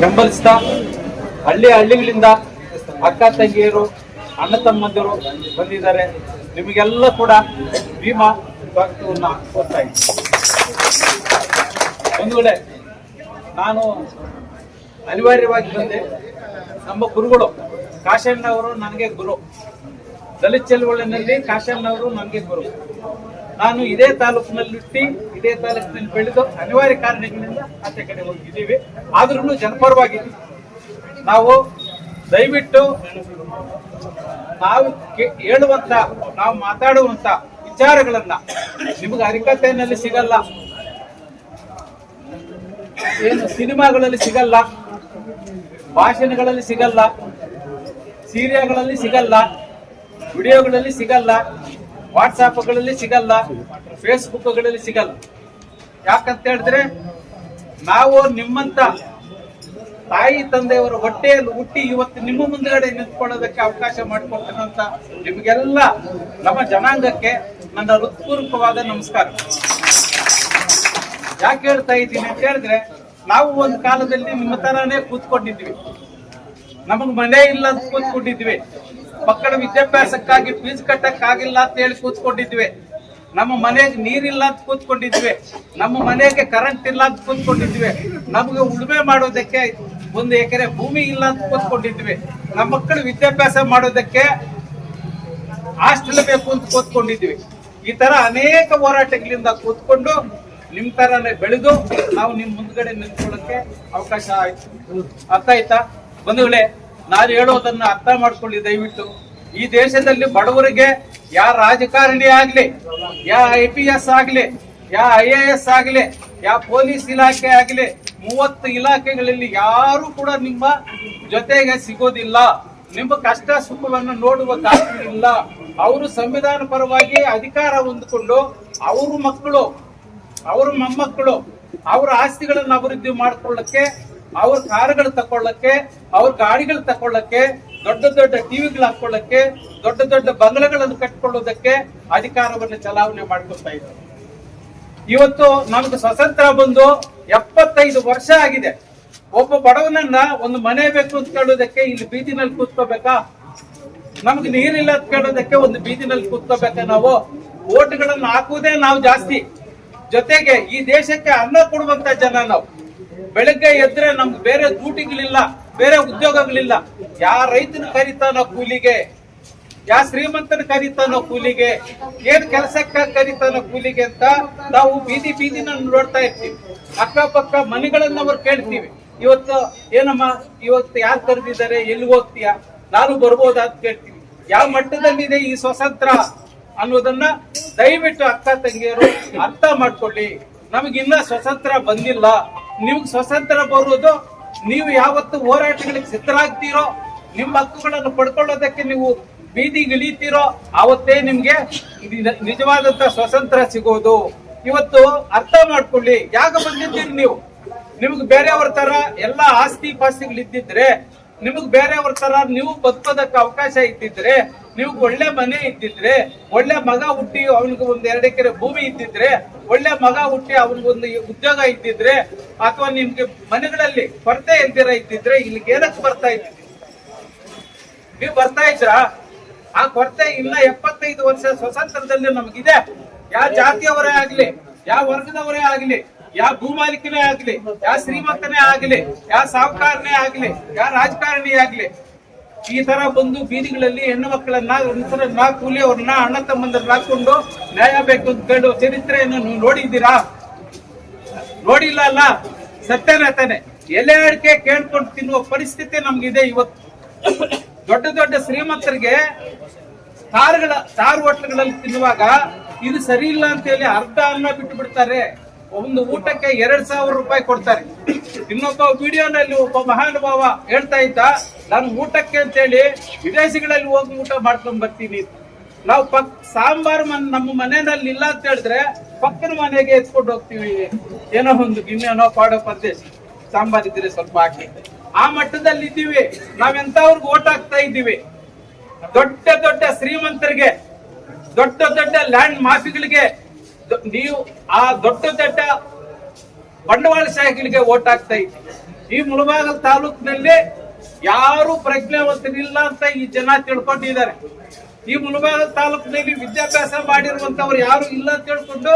ಬೆಂಬಲಿಸ್ತಾ ಹಳ್ಳಿ ಹಳ್ಳಿಗಳಿಂದ ಅಕ್ಕ ತಂಗಿಯರು, ಅಣ್ಣ ತಮ್ಮಂದಿರು ಬಂದಿದ್ದಾರೆ. ನಿಮಗೆಲ್ಲ ಕೂಡ ಭೀಮಾ ಸ್ವಾಗತವನ್ನ ಕೋರ್ತಾ ಇದ್ದೀನಿ. ಒಂದು ವೇಳೆ ನಾನು ಅನಿವಾರ್ಯವಾಗಿ ಬಂದೆ, ನಮ್ಮ ಗುರುಗಳು ಕಾಶಣ್ಣವರು ನನಗೆ ಗುರು. ದಲಿತ ಚಳವಳಿನಲ್ಲಿ ಕಾಶಣ್ಣವರು ನನಗೆ ಗುರು. ನಾನು ಇದೇ ತಾಲೂಕಿನಲ್ಲಿ ಹುಟ್ಟಿ ಇದೇ ತಾಲೂಕಿನಲ್ಲಿ ಬೆಳೆದು ಅನಿವಾರ್ಯ ಕಾರಣಗಳಿಂದ ಆಚೆ ಕಡೆ ಹೋಗಿದ್ದೀವಿ. ಆದ್ರೂ ಜನಪರವಾಗಿದ್ದೀವಿ ನಾವು ದಯವಿಟ್ಟು ನಾವು ಹೇಳುವಂತ, ನಾವು ಮಾತಾಡುವಂತ ವಿಚಾರಗಳನ್ನ ನಿಮಗೆ ಹರಿಕತೆಯಲ್ಲಿ ಸಿಗಲ್ಲ. ಏನು ಸಿನಿಮಾಗಳಲ್ಲಿ ಸಿಗಲ್ಲ. ಭಾಷಣಗಳಲ್ಲಿ ಸಿಗಲ್ಲ. ಸೀರಿಯಾಗಳಲ್ಲಿ ಸಿಗಲ್ಲ. ವಿಡಿಯೋಗಳಲ್ಲಿ ಸಿಗಲ್ಲ. ವಾಟ್ಸಾಪ್ಗಳಲ್ಲಿ ಸಿಗಲ್ಲ, ಫೇಸ್ಬುಕ್ಗಳಲ್ಲಿ ಸಿಗಲ್ಲ. ಯಾಕಂತ ಹೇಳಿದ್ರೆ, ನಾವು ನಿಮ್ಮಂತ ತಾಯಿ, ತಂದೆಯವರು ಹೊಟ್ಟೆಯಲ್ಲಿ ಹುಟ್ಟಿ ಇವತ್ತು ನಿಮ್ಮ ಮುಂದಗಡೆ ನಿಂತ್ಕೊಳ್ಳೋದಕ್ಕೆ ಅವಕಾಶ ಮಾಡಿಕೊಡ್ತಕ್ಕಂತ ನಿಮಗೆಲ್ಲ ನಮ್ಮ ಜನಾಂಗಕ್ಕೆ ನನ್ನ ಹೃತ್ಪೂರ್ವಕವಾದ ನಮಸ್ಕಾರ. ಯಾಕೆ ಹೇಳ್ತಾ ಇದ್ದೀನಿ ಅಂತ ಹೇಳಿದ್ರೆ, ನಾವು ಒಂದು ಕಾಲದಲ್ಲಿ ನಿಮ್ಮ ತರಾನೇ ಕೂತ್ಕೊಂಡಿದ್ವಿ. ನಮಗ್ ಮನೆ ಇಲ್ಲ ಅಂತ ಕೂತ್ಕೊಂಡಿದ್ವಿ. ಮಕ್ಕಳ ವಿದ್ಯಾಭ್ಯಾಸಕ್ಕಾಗಿ ಫೀಸ್ ಕಟ್ಟಕ್ ಆಗಿಲ್ಲ ಅಂತ ಹೇಳಿ ಕೂತ್ಕೊಂಡಿದ್ವಿ. ನಮ್ಮ ಮನೆಗೆ ನೀರಿಲ್ಲ ಅಂತ ಕೂತ್ಕೊಂಡಿದ್ವಿ. ನಮ್ಮ ಮನೆಗೆ ಕರೆಂಟ್ ಇಲ್ಲ ಅಂತ ಕೂತ್ಕೊಂಡಿದ್ವಿ. ನಮಗೆ ಉಳುಮೆ ಮಾಡೋದಕ್ಕೆ ಒಂದು ಎಕರೆ ಭೂಮಿ ಇಲ್ಲ ಅಂತ ಕೂತ್ಕೊಂಡಿದ್ವಿ. ನಮ್ಮ ಮಕ್ಕಳು ವಿದ್ಯಾಭ್ಯಾಸ ಮಾಡೋದಕ್ಕೆ ಹಾಸ್ಟೆಲ್ ಬೇಕು ಅಂತ ಕೂತ್ಕೊಂಡಿದ್ವಿ. ಈ ತರ ಅನೇಕ ಹೋರಾಟಗಳಿಂದ ಕೂತ್ಕೊಂಡು ನಿಮ್ ತರನೇ ಬೆಳೆದು ನಾವು ನಿಮ್ ಮುಂದ್ಗಡೆ ನಿಂತ್ಕೊಳ್ಳಕ್ಕೆ ಅವಕಾಶ ಆಯ್ತು. ಅರ್ಥ ಆಯ್ತಾ? ಬಂಧುಗಳೇ ನಾನು ಹೇಳೋದನ್ನ ಅರ್ಥ ಮಾಡ್ಕೊಳ್ಳಿ, ದಯವಿಟ್ಟು. ಈ ದೇಶದಲ್ಲಿ ಬಡವರಿಗೆ ಯಾ ರಾಜಕಾರಣಿ ಆಗ್ಲಿ ಯಾ ಐ ಪಿ ಎಸ್ ಆಗ್ಲಿ ಯಾ ಐ ಎ ಎಸ್ ಆಗ್ಲಿ ಯಾ ಪೊಲೀಸ್ ಇಲಾಖೆ ಆಗ್ಲಿ, ಮೂವತ್ತು ಇಲಾಖೆಗಳಲ್ಲಿ ಯಾರು ಕೂಡ ನಿಮ್ಮ ಜೊತೆಗೆ ಸಿಗೋದಿಲ್ಲ. ನಿಮ್ಮ ಕಷ್ಟ ಸುಖವನ್ನು ನೋಡುವ ಇಲ್ಲ. ಅವರು ಸಂವಿಧಾನ ಪರವಾಗಿ ಅಧಿಕಾರ ಹೊಂದಿಕೊಂಡು ಅವರು ಮಕ್ಕಳು, ಅವರು ಮೊಮ್ಮಕ್ಕಳು, ಅವರ ಆಸ್ತಿಗಳನ್ನು ಅಭಿವೃದ್ಧಿ ಮಾಡ್ಕೊಳ್ಳಕ್ಕೆ ಅವ್ರ ಕಾರುಗಳು ತಕೊಳ್ಳಕ್ಕೆ ಅವ್ರ ಗಾಡಿಗಳು ತಕೊಳ್ಳಕ್ಕೆ ದೊಡ್ಡ ದೊಡ್ಡ ಟಿವಿಗಳು ಹಾಕೊಳ್ಳಕ್ಕೆ ದೊಡ್ಡ ದೊಡ್ಡ ಬಂಗಲೆಗಳನ್ನು ಕಟ್ಕೊಳ್ಳೋದಕ್ಕೆ ಅಧಿಕಾರವನ್ನು ಚಲಾವಣೆ ಮಾಡ್ಕೊಳ್ತಾ ಇದ್ದಾರೆ. ಇವತ್ತು ನಮ್ಗೆ ಸ್ವತಂತ್ರ ಬಂದು ಎಪ್ಪತ್ತೈದು ವರ್ಷ ಆಗಿದೆ. ಒಬ್ಬ ಬಡವನನ್ನ ಒಂದು ಮನೆ ಬೇಕು ಅಂತ ಕೇಳೋದಕ್ಕೆ ಇಲ್ಲಿ ಬೀದಿನಲ್ಲಿ ಕೂತ್ಕೋಬೇಕಾ? ನಮ್ಗೆ ನೀರಿಲ್ಲ ಅಂತ ಕೇಳೋದಕ್ಕೆ ಒಂದು ಬೀದಿನಲ್ಲಿ ಕೂತ್ಕೋಬೇಕಾ ನಾವು? ಓಟ್ಗಳನ್ನ ಹಾಕುವುದೇ ನಾವು ಜಾಸ್ತಿ. ಜೊತೆಗೆ ಈ ದೇಶಕ್ಕೆ ಅನ್ನ ಕೊಡುವಂತ ಜನ ನಾವು. ಬೆಳಗ್ಗೆ ಎದ್ರೆ ನಮ್ಗೆ ಬೇರೆ ಡ್ಯೂಟಿಗಳಿಲ್ಲ, ಬೇರೆ ಉದ್ಯೋಗಗಳಿಲ್ಲ. ಯಾ ರೈತನ ಕರಿತಾನೋ ಕೂಲಿಗೆ ಯಾ ಶ್ರೀಮಂತನ ಕರಿತಾನೋ ಕೂಲಿಗೆ, ಏನ್ ಕೆಲಸಕ್ಕ ಕರಿತಾನೋ ಕೂಲಿಗೆ ಅಂತ ನಾವು ಬೀದಿ ಬೀದಿನ ನೋಡ್ತಾ ಇರ್ತೀವಿ. ಅಕ್ಕಪಕ್ಕ ಮನೆಗಳನ್ನ ಅವ್ರು ಕೇಳ್ತೀವಿ. ಇವತ್ತು ಏನಮ್ಮ, ಇವತ್ತು ಯಾರು ಕರೆದಿದ್ದಾರೆ, ಎಲ್ಲಿ ಹೋಗ್ತೀಯಾ? ನಾನು ಬರ್ಬೋದಾ? ಅಂತ ಕೇಳ್ತೀವಿ. ಯಾವ ಮಟ್ಟದಲ್ಲಿದೆ ಈ ಸ್ವತಂತ್ರ? ಅನ್ನೋದನ್ನ ದಯವಿಟ್ಟು ಅಕ್ಕ ತಂಗಿಯರು ಅರ್ಥ ಮಾಡ್ಕೊಳ್ಳಿ. ನಮಗಿನ್ನ ಸ್ವತಂತ್ರ ಬಂದಿಲ್ಲ. ನಿಮ್ಗೆ ಸ್ವತಂತ್ರ ಬರುವುದು ನೀವು ಯಾವತ್ತು ಹೋರಾಟಗಳಿಗೆ ಸಿದ್ಧರಾಗ್ತೀರೋ, ನಿಮ್ಮ ಹಕ್ಕುಗಳನ್ನು ಪಡ್ಕೊಳ್ಳೋದಕ್ಕೆ ನೀವು ಬೀದಿಗಿಳಿತೀರೋ ಅವತ್ತೇ ನಿಮ್ಗೆ ನಿಜ- ನಿಜವಾದಂತ ಸ್ವತಂತ್ರ ಸಿಗೋದು. ಇವತ್ತು ಅರ್ಥ ಮಾಡ್ಕೊಳ್ಳಿ. ಯಾಕೆ ಬಂದಿದ್ದೀರಿ ನೀವು? ನಿಮ್ಗೆ ಬೇರೆಯವ್ರ ತರ ಎಲ್ಲಾ ಆಸ್ತಿ ಪಾಸ್ತಿಗಳಿದ್ದಿದ್ರೆ ನಿಮಗ್ ಬೇರೆಯವ್ರ ತರ ನೀವು ಬದುಕೋದಕ್ಕೆ ಅವಕಾಶ ಇದ್ದಿದ್ರೆ, ನೀವು ಒಳ್ಳೆ ಮನೆ ಇದ್ದಿದ್ರೆ, ಒಳ್ಳೆ ಮಗ ಹುಟ್ಟಿ ಅವನಿಗೆ ಒಂದ್ ಎರಡು ಎಕರೆ ಭೂಮಿ ಇದ್ದಿದ್ರೆ, ಒಳ್ಳೆ ಮಗ ಹುಟ್ಟಿ ಅವನಿಗೊಂದು ಉದ್ಯೋಗ ಇದ್ದಿದ್ರೆ, ಅಥವಾ ನಿಮ್ಗೆ ಮನೆಗಳಲ್ಲಿ ಕೊರತೆ ಇಲ್ದಿರ ಇದ್ದಿದ್ರೆ ಇಲ್ಲಿಗೆ ಏನಕ್ಕೆ ಬರ್ತಾ ಇದ್ದೀವಿ ನೀವು ಬರ್ತಾ ಇದ್ರಾ ಆ ಕೊರತೆ ಇಲ್ಲ ಎಪ್ಪತ್ತೈದು ವರ್ಷ ಸ್ವತಂತ್ರದಲ್ಲಿ ನಮಗಿದೆ. ಯಾವ ಜಾತಿಯವರೇ ಆಗ್ಲಿ ಯಾವ ವರ್ಗದವರೇ ಆಗ್ಲಿ ಯಾವ ಭೂಮಾಲಿಕನೇ ಆಗ್ಲಿ ಯಾವ ಶ್ರೀಮಂತನೇ ಆಗ್ಲಿ ಯಾವ ಸಾಹುಕಾರನೇ ಆಗ್ಲಿ ಯಾವ ರಾಜಕಾರಣಿ ಆಗ್ಲಿ, ಈ ತರ ಬಂದು ಬೀದಿಗಳಲ್ಲಿ ಹೆಣ್ಣು ಮಕ್ಕಳನ್ನ ಕೂಲಿ ಅವ್ರನ್ನ ಅಣ್ಣ ತಮ್ಮಂದ್ರನ್ನ ಹಾಕೊಂಡು ನ್ಯಾಯ ಬೇಕು ಅಂತ ಕೇಳೋ ಚರಿತ್ರೆಯನ್ನು ನೀವು ನೋಡಿದ್ದೀರಾ? ನೋಡಿಲ್ಲ ಅಲ್ಲ? ಸತ್ಯನೇ ಎಲೆ ಅಡಿಕೆ ಕೇಳ್ಕೊಂಡು ತಿನ್ನುವ ಪರಿಸ್ಥಿತಿ ನಮ್ಗಿದೆ ಇವತ್ತು. ದೊಡ್ಡ ದೊಡ್ಡ ಶ್ರೀಮಂತರಿಗೆ ಕಾರುಗಳ ಕಾರ್ ಹೋಟ್ಲ್ಗಳಲ್ಲಿ ತಿನ್ನುವಾಗ ಇದು ಸರಿ ಇಲ್ಲ ಅಂತ ಹೇಳಿ ಅರ್ಧ ಅನ್ನ ಬಿಟ್ಟು ಬಿಡ್ತಾರೆ. ಒಂದು ಊಟಕ್ಕೆ ಎರಡ್ ಸಾವಿರ ರೂಪಾಯಿ ಕೊಡ್ತಾರೆ. ಇನ್ನೊಬ್ಬ ವಿಡಿಯೋನಲ್ಲಿ ಒಬ್ಬ ಮಹಾನುಭಾವ ಹೇಳ್ತಾ ಇದ್ದ, ನಾನು ಊಟಕ್ಕೆ ಅಂತ ಹೇಳಿ ವಿದೇಶಗಳಲ್ಲಿ ಹೋಗಿ ಊಟ ಮಾಡ್ಕೊಂಡ್ ಬರ್ತೀನಿ. ನಾವು ಪಕ್, ಸಾಂಬಾರ್ ಮನ್, ನಮ್ಮ ಮನೆಯಲ್ಲಿ ಇಲ್ಲ ಅಂತ ಹೇಳಿದ್ರೆ ಪಕ್ಕದ ಮನೆಗೆ ಎತ್ಕೊಂಡು ಹೋಗ್ತೀವಿ. ಏನೋ ಒಂದು ಗಿನ್ನೆನೋ ಪಾಡೋ ಪರದೇಶ. ಸಾಂಬಾರ್ ಇದ್ರೆ ಸ್ವಲ್ಪ ಹಾಕಿ. ಆ ಮಟ್ಟದಲ್ಲಿ ಇದ್ದೀವಿ. ನಾವೆಂತವ್ರಿಗೆ ಓಟ್ ಹಾಕ್ತಾ ಇದ್ದೀವಿ. ದೊಡ್ಡ ದೊಡ್ಡ ಶ್ರೀಮಂತರಿಗೆ, ದೊಡ್ಡ ದೊಡ್ಡ ಲ್ಯಾಂಡ್ ಮಾಫಿಗಳಿಗೆ ನೀವು ಆ ದೊಡ್ಡ ದೊಡ್ಡ ಬಂಡವಾಳಶಾಹಿಗಳಿಗೆ ಓಟ್ ಹಾಕ್ತಾ ಇದ್ದೀವಿ ಈ ಮುಳಬಾಗಲ್ ತಾಲೂಕಿನಲ್ಲಿ ಯಾರು ಪ್ರಜ್ಞಾವಂತರಿಲ್ಲ ಅಂತ ಈ ಜನ ತಿಳ್ಕೊಂಡಿದ್ದಾರೆ. ಈ ಮುಳಬಾಗಲ್ ತಾಲೂಕಿನಲ್ಲಿ ವಿದ್ಯಾಭ್ಯಾಸ ಮಾಡಿರುವಂತವ್ರು ಯಾರು ಇಲ್ಲ ಅಂತ ತಿಳ್ಕೊಂಡು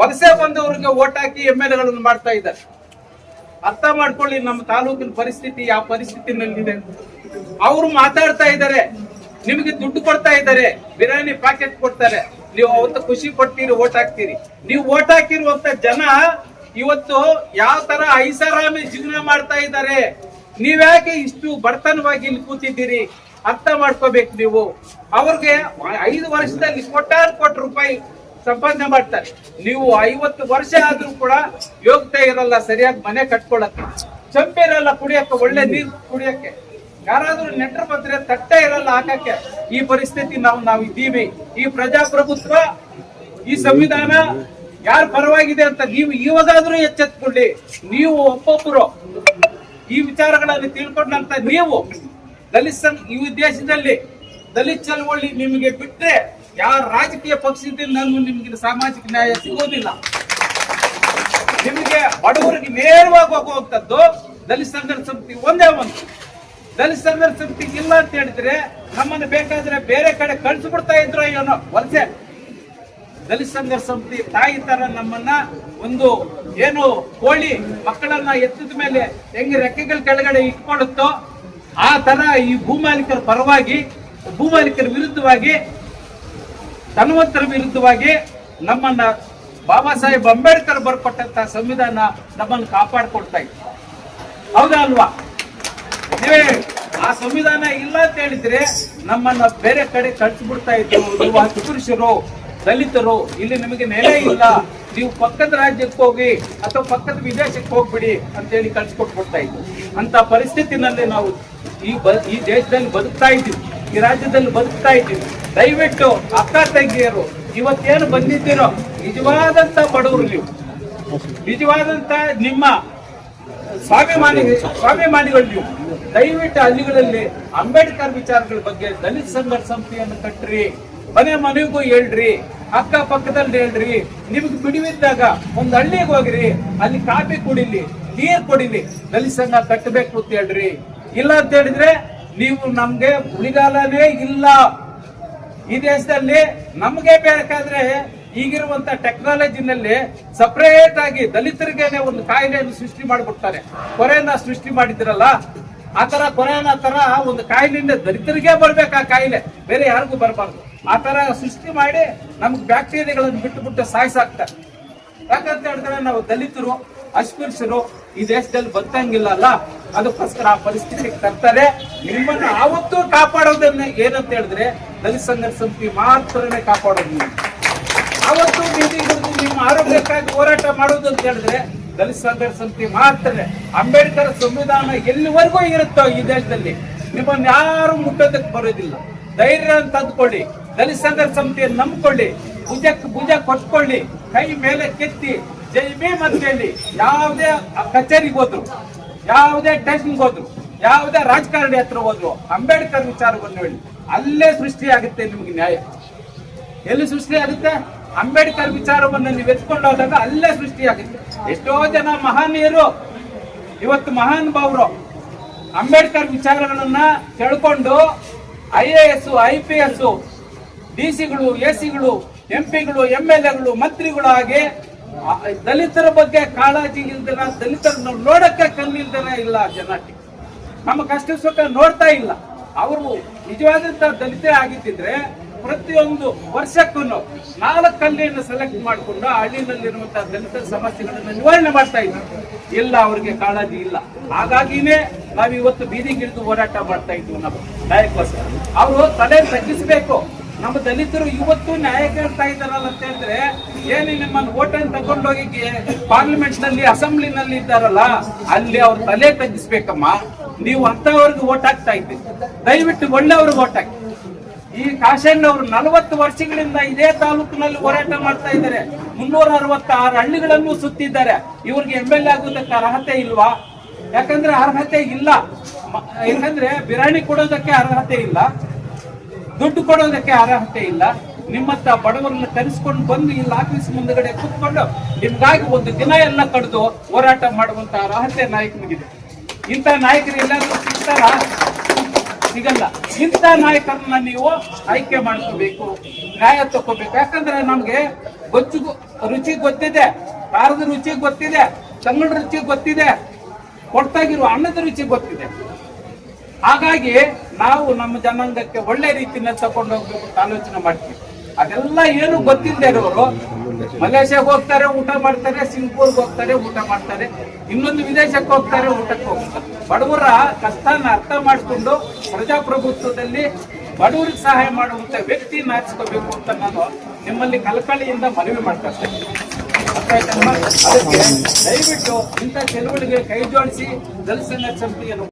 ವಲಸೆ ಬಂದವರಿಗೆ ಓಟ್ ಹಾಕಿ ಎಂ ಎಲ್ ಎಗಳನ್ನು ಮಾಡ್ತಾ ಇದ್ದಾರೆ. ಅರ್ಥ ಮಾಡ್ಕೊಳ್ಳಿ, ನಮ್ಮ ತಾಲೂಕಿನ ಪರಿಸ್ಥಿತಿ ಯಾವ ಪರಿಸ್ಥಿತಿನಲ್ಲಿದೆ ಅವರು ಮಾತಾಡ್ತಾ ಇದ್ದಾರೆ, ನಿಮಗೆ ದುಡ್ಡು ಕೊಡ್ತಾ ಇದ್ದಾರೆ, ಬಿರಿಯಾನಿ ಪ್ಯಾಕೆಟ್ ಕೊಡ್ತಾರೆ. ನೀವು ಅವತ್ತ ಖುಷಿ ಪಡ್ತೀರಿ, ಓಟ್ ಹಾಕ್ತೀರಿ. ನೀವು ಓಟ್ ಹಾಕಿರುವಂತ ಜನ ಇವತ್ತು ಯಾವ ತರ ಐಷಾರಾಮಿ ಜೀವನ ಮಾಡ್ತಾ ಇದ್ದಾರೆ. ನೀವ್ಯಾಕೆ ಇಷ್ಟು ಬಡತನವಾಗಿ ಇಲ್ಲಿ ಕೂತಿದ್ದೀರಿ? ಅರ್ಥ ಮಾಡ್ಕೋಬೇಕು ನೀವು. ಅವ್ರಿಗೆ ಐದು ವರ್ಷದಲ್ಲಿ ಕೋಟ್ಯಾರು ಕೋಟಿ ರೂಪಾಯಿ ಸಂಪಾದನೆ ಮಾಡ್ತಾರೆ. ನೀವು ಐವತ್ತು ವರ್ಷ ಆದ್ರೂ ಕೂಡ ಯೋಗ್ಯತೆ ಇರಲ್ಲ, ಸರಿಯಾಗಿ ಮನೆ ಕಟ್ಕೊಳಕ್ಕೆ. ಚಂಪಿರಲ್ಲ ಕುಡಿಯಕ್ಕೆ, ಒಳ್ಳೆ ನೀರು ಕುಡಿಯಕ್ಕೆ. ಯಾರಾದ್ರೂ ನೆಂಟರು ಬಂದ್ರೆ ತಟ್ಟೆ ಇರಲ್ಲ ಹಾಕಕ್ಕೆ. ಈ ಪರಿಸ್ಥಿತಿ ನಾವು ನಾವು ಇದ್ದೀವಿ. ಈ ಪ್ರಜಾಪ್ರಭುತ್ವ, ಈ ಸಂವಿಧಾನ ಯಾರ ಪರವಾಗಿದೆ ಅಂತ ನೀವು ಇವಾಗಾದ್ರೂ ಎಚ್ಚೆತ್ಕೊಳ್ಳಿ. ನೀವು ಒಬ್ಬೊಬ್ಬರು ಈ ವಿಚಾರಗಳನ್ನು ತಿಳ್ಕೊಂಡಂತ ನೀವು ದಲಿತ ಸಂಘ, ಈ ಉದ್ದೇಶದಲ್ಲಿ ದಲಿತ ಚಳವಳಿ ನಿಮಗೆ ಬಿಟ್ಟರೆ ಯಾರ ರಾಜಕೀಯ ಪಕ್ಷದಿಂದ ನಿಮಗೆ ಸಾಮಾಜಿಕ ನ್ಯಾಯ ಸಿಗೋದಿಲ್ಲ. ನಿಮಗೆ ಬಡವರಿಗೆ ನೇರವಾಗಿ ಹೋಗುವಂತದ್ದು ದಲಿತ ಸಂಘರ್ಷ ಸಮಿತಿ ಒಂದೇ ಒಂದು. ದಲಿತ ಸಂಘರ್ಷ ಸಮಿತಿ ಇಲ್ಲ ಅಂತ ಹೇಳಿದ್ರೆ ನಮ್ಮನ್ನು ಬೇಕಾದ್ರೆ ಬೇರೆ ಕಡೆ ಕಳಿಸ್ಬಿಡ್ತಾ ಇದ್ರು ಅಯ್ಯೋ ವಲಸೆ. ದಲಿತ ಸಂಘರ್ಷ ಸಮಿತಿ ತಾಯಿ ತರ ನಮ್ಮನ್ನ ಒಂದು ಏನು ಕೋಳಿ ಮಕ್ಕಳನ್ನ ಎತ್ತಿದ ಮೇಲೆ ಹೆಂಗ ರೆಕ್ಕೆಗಳ ಕೆಳಗಡೆ ಇಟ್ಕೊಳ್ಳುತ್ತೋ, ಆ ತರ ಈ ಭೂಮಾಲೀಕರ ಪರವಾಗಿ, ಭೂಮಾಲೀಕರ ವಿರುದ್ಧವಾಗಿ, ಧನವಂತರ ವಿರುದ್ಧವಾಗಿ ನಮ್ಮನ್ನ ಬಾಬಾ ಸಾಹೇಬ್ ಅಂಬೇಡ್ಕರ್ ಬರ್ಕೊಟ್ಟಂತ ಸಂವಿಧಾನ ನಮ್ಮನ್ನು ಕಾಪಾಡ್ಕೊಡ್ತಾ ಇತ್ತು. ಹೌದಾ ಅಲ್ವಾ? ನೀವೇ ಆ ಸಂವಿಧಾನ ಇಲ್ಲ ಅಂತ ಹೇಳಿದ್ರೆ ನಮ್ಮನ್ನ ಬೇರೆ ಕಡೆ ಕಳಿಸ್ಬಿಡ್ತಾ ಇದ್ರು. ನೀವು ಅಸ್ಪೃಶ್ಯರು ದಲಿತರು, ಇಲ್ಲಿ ನಿಮಗೆ ನೆಲೆ ಇಲ್ಲ. ನೀವು ಪಕ್ಕದ ರಾಜ್ಯಕ್ಕೆ ಹೋಗಿ ಅಥವಾ ಪಕ್ಕದ ವಿದೇಶಕ್ಕೆ ಹೋಗ್ಬಿಡಿ ಅಂತ ಹೇಳಿ ಕಳ್ಸಿಕೊಟ್ಬಿಡ್ತಾ ಇದ್ರು. ಅಂತ ಪರಿಸ್ಥಿತಿನಲ್ಲಿ ನಾವು ಈ ಬ, ಈ ದೇಶದಲ್ಲಿ ಬದುಕ್ತಾ ಇದ್ದೀವಿ. ಈ ರಾಜ್ಯದಲ್ಲಿ ಬದುಕ್ತಾ ಇದ್ದೀವಿ. ದಯವಿಟ್ಟು ಅಕ್ಕ ತಂಗಿಯರು ಇವತ್ತೇನು ಬಂದಿದ್ದೀರೋ, ನಿಜವಾದಂತ ಬಡವರು ನೀವು. ನಿಜವಾದಂತ ನಿಮ್ಮ ಸ್ವಾಭಿಮಾನಿ ಸ್ವಾಭಿಮಾನಿಗಳು ನೀವು ದಯವಿಟ್ಟು ಹಳ್ಳಿಗಳಲ್ಲಿ ಅಂಬೇಡ್ಕರ್ ವಿಚಾರಗಳ ಬಗ್ಗೆ ದಲಿತ ಸಂಘರ್ಷ ಸಮಿತಿಯನ್ನು ಕಟ್ಟ್ರಿ, ಮನೆ ಮನೆಗೂ ಹೇಳ್ರಿ ಅಕ್ಕ ಪಕ್ಕದಲ್ಲಿ ಹೇಳ್ರಿ, ನಿಮ್ಗೆ ಬಿಡುವಿದ್ದಾಗ ಒಂದು ಹಳ್ಳಿಗೆ ಹೋಗ್ರಿ, ಅಲ್ಲಿ ಕಾಫಿ ಕುಡಿಲಿ ನೀರ್ ಕುಡಿಲಿ, ದಲಿತ ಸಂಘ ಕಟ್ಟಬೇಕು ಅಂತ ಹೇಳ್ರಿ. ಇಲ್ಲ ಅಂತ ಹೇಳಿದ್ರೆ ನೀವು ನಮ್ಗೆ ಉಳಿಗಾಲನೇ ಇಲ್ಲ. ಈ ದೇಶದಲ್ಲಿ ನಮಗೆ ಬೇಕಾದ್ರೆ ಈಗಿರುವಂತ ಟೆಕ್ನಾಲಜಿನಲ್ಲಿ ಸಪರೇಟ್ ಆಗಿ ದಲಿತರಿಗೇನೆ ಒಂದು ಕಾಯಿಲೆಯನ್ನು ಸೃಷ್ಟಿ ಮಾಡಿಬಿಡ್ತಾರೆ ಕೊರೆಯನ್ನ ಸೃಷ್ಟಿ ಮಾಡಿದಿರಲ್ಲ, ಆ ತರ ತರ ಒಂದು ಕಾಯಿಲೆಯಿಂದ ದಲಿತರಿಗೆ ಬರ್ಬೇಕು ಆ ಕಾಯಿಲೆ. ಬೇರೆ ಯಾರಿಗೂ ಬರಬಾರ್ದು. ಆ ತರ ಸೃಷ್ಟಿ ಮಾಡಿ ನಮ್ಗೆ ಬ್ಯಾಕ್ಟೀರಿಯಾಗಳನ್ನು ಬಿಟ್ಟು ಬಿಟ್ಟು ಸಾಯಿಸಾಕ್ತಾರೆ. ಯಾಕಂತ ಹೇಳಿದ್ರೆ ನಾವು ದಲಿತರು, ಅಸ್ಪೃಶ್ಯರು ಈ ದೇಶದಲ್ಲಿ ಬರ್ತಂಗಿಲ್ಲ ಅಲ್ಲ? ಅದಕ್ಕೋಸ್ಕರ ಆ ಪರಿಸ್ಥಿತಿಗೆ ತರ್ತಾರೆ. ನಿಮ್ಮನ್ನ ಆವತ್ತೂ ಕಾಪಾಡೋದನ್ನ ಏನಂತ ಹೇಳಿದ್ರೆ ದಲಿತ ಸಂಘರ್ಷ ಸಮಿತಿ ಮಾತ್ರನೇ ಕಾಪಾಡೋದು. ನೀವು ಬಿಜೆಪಿ ನಿಮ್ಮ ಆರೋಗ್ಯಕ್ಕಾಗಿ ಹೋರಾಟ ಮಾಡೋದು ಅಂತ ಹೇಳಿದ್ರೆ ದಲಿತ ಸಂಘರ್ಷ ಸಮಿತಿ ಮಾತ್ರ ಅಂಬೇಡ್ಕರ್ ಸಂವಿಧಾನ ಎಲ್ಲಿವರೆಗೂ ಇರುತ್ತೋ ಈ ದೇಶದಲ್ಲಿ ನಿಮ್ಮನ್ನು ಯಾರು ಮುಟ್ಟೋದಕ್ಕೆ ಬರೋದಿಲ್ಲ ಧೈರ್ಯ ಅಂತ ಅಂದ್ಕೊಳ್ಳಿ. ದಲಿತ ಸಂಘರ್ಷ ಸಮಿತಿಯನ್ನು ನಂಬ್ಕೊಳ್ಳಿ. ಭುಜಕ್ಕೆ ಭುಜ ಕೊಟ್ಕೊಳ್ಳಿ ಕೈ ಮೇಲೆ ಕೆತ್ತಿ. ಜೈ ಬಿ ಹೇಳಿ ಯಾವುದೇ ಕಚೇರಿಗೆ ಹೋದ್ರು, ಯಾವುದೇ ಸ್ಟೇಷನ್ಗೆ ಹೋದ್ರು, ಯಾವುದೇ ರಾಜಕಾರಣಿ ಹತ್ರ ಹೋದ್ರು ಅಂಬೇಡ್ಕರ್ ವಿಚಾರವನ್ನು ಹೇಳಿ. ಅಲ್ಲೇ ಸೃಷ್ಟಿಯಾಗುತ್ತೆ ನಿಮ್ಗೆ ನ್ಯಾಯ. ಎಲ್ಲಿ ಸೃಷ್ಟಿ ಆಗುತ್ತೆ ಅಂಬೇಡ್ಕರ್ ವಿಚಾರವನ್ನು ನೀವು ಎತ್ಕೊಂಡು ಹೋದಾಗ ಅಲ್ಲೇ ಸೃಷ್ಟಿಯಾಗಿದೆ ಎಷ್ಟೋ ಜನ ಮಹನೀಯರು, ಇವತ್ತು ಮಹಾನ್ ಭಾವರು ಅಂಬೇಡ್ಕರ್ ವಿಚಾರಗಳನ್ನ ತಿಳ್ಕೊಂಡು I A S, I P S, D ಸಿಗಳು, A ಸಿಗಳು, ಎಂ ಪಿಗಳು, ಎಂ ಎಲ್ ಎಗಳು ಮಂತ್ರಿಗಳು ದಲಿತರ ಬಗ್ಗೆ ಕಾಳಜಿ ಇಲ್ದನ ದಲಿತರನ್ನ ನೋಡಕ್ಕೆ ಕಣ್ಣಿಲ್ದನ ಇಲ್ಲ ಜನಕ್ಕೆ. ನಮ್ಮ ಕಷ್ಟ ಸುಖ ನೋಡ್ತಾ ಇಲ್ಲ. ಅವರು ನಿಜವಾದಂತ ದಲಿತೇ ಆಗಿದ್ದಿದ್ರೆ ಪ್ರತಿಯೊಂದು ವರ್ಷಕ್ಕೂ ನಾಲ್ಕು ಹಳ್ಳಿಯನ್ನು ಸೆಲೆಕ್ಟ್ ಮಾಡಿಕೊಂಡು ಆ ಹಳ್ಳಿನಲ್ಲಿರುವಂತಹ ದಲಿತ ಸಮಸ್ಯೆಗಳನ್ನು ನಿವಾರಣೆ ಮಾಡ್ತಾ ಇದ್ದೀವಿ ಇಲ್ಲ, ಅವರಿಗೆ ಕಾಳಜಿ ಇಲ್ಲ. ಹಾಗಾಗಿನೇ ನಾವು ಇವತ್ತು ಬೀದಿಗಿಳಿದು ಹೋರಾಟ ಮಾಡ್ತಾ ಇದ್ವಿ ನಮ್ಮ ನಾಯಕ ಅವರು ತಲೆ ತಗ್ಗಿಸಬೇಕು. ನಮ್ಮ ದಲಿತರು ಇವತ್ತು ನ್ಯಾಯ ಕೇಳ್ತಾ ಇದ್ದಾರಲ್ಲ ಅಂತ ಹೇಳಿದ್ರೆ, ಏನು ನಿಮ್ಮನ್ನು ಓಟನ್ನು ತಗೊಂಡೋಗಿ ಪಾರ್ಲಿಮೆಂಟ್ನಲ್ಲಿ ಅಸೆಂಬ್ಲಿನಲ್ಲಿ ಇದ್ದಾರಲ್ಲ, ಅಲ್ಲಿ ಅವ್ರು ತಲೆ ತಗ್ಗಿಸ್ಬೇಕಮ್ಮ. ನೀವು ಅಂತವ್ರಿಗೆ ಓಟ್ ಹಾಕ್ತಾ ಇದ್ದೀರಿ. ದಯವಿಟ್ಟು ಒಳ್ಳೆಯವ್ರಿಗೆ ಓಟ್ ಹಾಕಿ. ಈ ಕಾಶಣ್ಣ ಅವರು ನಲವತ್ತು ವರ್ಷಗಳಿಂದ ಇದೇ ತಾಲೂಕಿನಲ್ಲಿ ಹೋರಾಟ ಮಾಡ್ತಾ ಇದ್ದಾರೆ. ಮುನ್ನೂರ ಅರವತ್ತಾರು ಹಳ್ಳಿಗಳನ್ನು ಸುತ್ತಿದ್ದಾರೆ. ಇವ್ರಿಗೆ ಎಂ ಎಲ್ ಎ ಅರ್ಹತೆ ಇಲ್ವಾ? ಯಾಕಂದ್ರೆ ಅರ್ಹತೆ ಇಲ್ಲ. ಯಾಕಂದ್ರೆ ಬಿರಾಣಿ ಕೊಡೋದಕ್ಕೆ ಅರ್ಹತೆ ಇಲ್ಲ. ದುಡ್ಡು ಕೊಡೋದಕ್ಕೆ ಅರ್ಹತೆ ಇಲ್ಲ. ನಿಮ್ಮತ್ತ ಬಡವರನ್ನ ಕರೆಸ್ಕೊಂಡು ಬಂದು ಇಲ್ಲಿ ಆಫೀಸ್ ಮುಂದಗಡೆ ಕೂತ್ಕೊಂಡು ನಿಮ್ಗಾಗಿ ಒಂದು ದಿನ ಎಲ್ಲ ಕಡಿದು ಹೋರಾಟ ಮಾಡುವಂತ ಅರ್ಹತೆ ನಾಯಕನಿಗಿದೆ. ಇಂಥ ನಾಯಕರು ಎಲ್ಲಾದ್ರೂ ಸಿಗ್ತಾರ? ಸಿಗಲ್ಲ. ಇಂಥ ನಾಯಕರನ್ನ ನೀವು ಆಯ್ಕೆ ಮಾಡ್ಕೋಬೇಕು, ನ್ಯಾಯ ತಗೋಬೇಕು ಯಾಕಂದ್ರೆ ನಮ್ಗೆ ಗೊಚ್ಚು ರುಚಿ ಗೊತ್ತಿದೆ ಖಾರದ ರುಚಿ ಗೊತ್ತಿದೆ ತಂಗಳ ರುಚಿ ಗೊತ್ತಿದೆ, ಕೊಡ್ತಾಗಿರುವ ಅನ್ನದ ರುಚಿ ಗೊತ್ತಿದೆ. ಹಾಗಾಗಿ ನಾವು ನಮ್ಮ ಜನಾಂಗಕ್ಕೆ ಒಳ್ಳೆ ರೀತಿಯಲ್ಲಿ ತಗೊಂಡು ಹೋಗ್ಬೇಕು ಅಂತ ಆಲೋಚನೆ ಮಾಡ್ತೀವಿ. ಅದೆಲ್ಲ ಏನು ಗೊತ್ತಿಲ್ಲದೆ ಇರೋರು ಮಲೇಷ್ಯಾಗ ಹೋಗ್ತಾರೆ, ಊಟ ಮಾಡ್ತಾರೆ, ಸಿಂಗಪೂರ್ಗೆ ಹೋಗ್ತಾರೆ, ಊಟ ಮಾಡ್ತಾರೆ, ಇನ್ನೊಂದು ವಿದೇಶಕ್ಕೆ ಹೋಗ್ತಾರೆ, ಊಟಕ್ಕೆ ಹೋಗ್ತಾರೆ. ಬಡವರ ಕಷ್ಟನ ಅರ್ಥ ಮಾಡಿಕೊಂಡು ಪ್ರಜಾಪ್ರಭುತ್ವದಲ್ಲಿ ಬಡವರಿಗೆ ಸಹಾಯ ಮಾಡುವಂತ ವ್ಯಕ್ತಿನ ಆರಿಸ್ಕೋಬೇಕು ಅಂತ ನಾನು ನಿಮ್ಮಲ್ಲಿ ಕಳಕಳಿಯಿಂದ ಮನವಿ ಮಾಡ್ತಾ ಇದ್ದೇನೆ. ದಯವಿಟ್ಟು ಇಂಥ ಚಳುವಳಿಗೆ ಕೈ ಜೋಡಿಸಿ ದಲಿತ ಸಂಘ ಸಮಿತಿಯನ್ನು